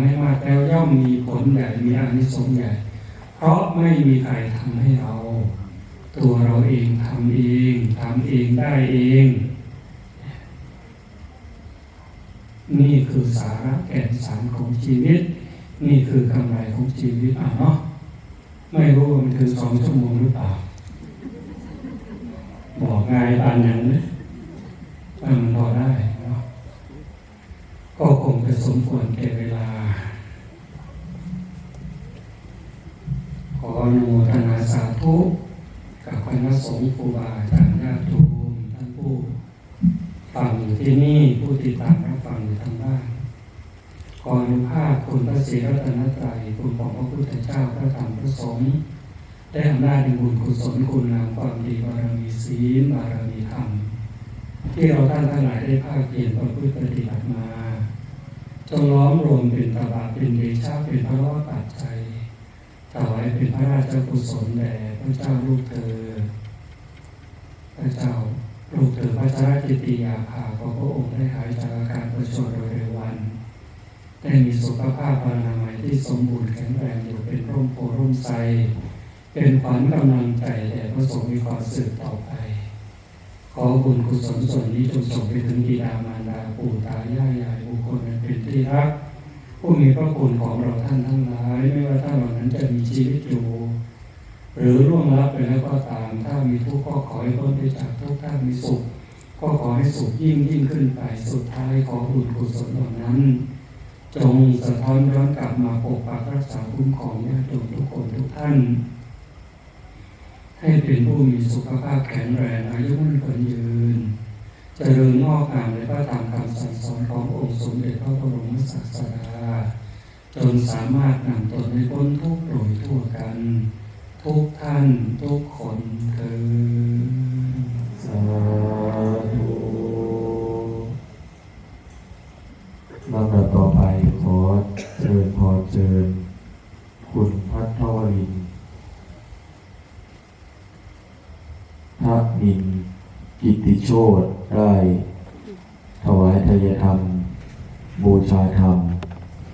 ไม่มากแล้วย่อมมีผลใหญ่มีอานิสงส์ใหญ่ เพราะไม่มีใครทำให้เรา ตัวเราเองทำเองทำเองได้เอง นี่คือสาระแก่นสารของชีวิต นี่คือกำไรของชีวิตอะเนาะไม่รู้ว่ามันถึงสองชั่วโมงหรือเปล่า บอกง่ายปานนั้นนะมันพอได้เนาะก็คงจะสมควรแก่เวลา ข ออนุโมทนาสาธุกับคณะสงฆ์ครูบาอาจารย์ญาติโยมท่านผู้ฟังอยู่ที่นี่ผู้ติดตามรับฟังอยู่ทางบ้านขออนุภาพคุณพระศรีรัตนตรัยคุณของพระพุทธเจ้าพระธรรมพระสงฆ์ได้อำนาจในบุญกุศลคุณงามความดีบารมีศีลบารมีธรรม ที่เราท่านทั้งหลายได้ภาคเพียรประพฤติปฏิบัติมาจงล้อมรวมเป็นตบะเป็นเดชะเป็นพระรอดปัจจัย ถวายเป็นพระราชกุศลแด่พระเจ้าลูกเธอ พระเจ้าลูกเธอพระชรกิติยาภาของพระองค์ได้หายจากอาการประชวรโดยเร็ววัน ได้มีสุขภาพพลานามัยที่สมบูรณ์แข็งแรงอยู่เป็นร่มโพร่มไทรเป็นขวัญกำลังใจแด่พระสงฆ์มีความสืบต่อไป ขอบุญกุศลส่วนนี้จงส่งไปถึงบิดามารดาปู่ตายายยายบุคคลอันเป็นที่รัก ผู้มีพระคุณของเราท่านทั้งหลาย ไม่ว่าท่านเหล่านั้นจะมีชีวิตอยู่ หรือล่วงลับไปแล้วก็ตามถ้ามีทุกข์ก็ขอให้พ้นไปจากทุกข์ถ้ามีสุข ก็ขอให้สุขยิ่งยิ่งขึ้นไปสุดท้ายขอบุญกุศลเหล่านั้น จงสะท้อนย้อนกลับมาปกปักรักษาคุ้มครองญาติโยมทุกคนทุกท่าน ให้เป็นผู้มีสุขภาพแข็งแรงอายุมั่นขวัญยืน จริญงอกงามในพระธรรมคำสั่งสอนขององค์สมเด็จพระบรมศาสดาจนสามารถนำตนให้พ้นทุกข์โดยทั่วกัน ทุกท่านทุกคนเถิดสาธุลำดับต่อไปขอเชิญพอเชิญ คุณพัทวรินทร์พระมิน กิติโชตได้ถวายทายธรรม บูชาธรรม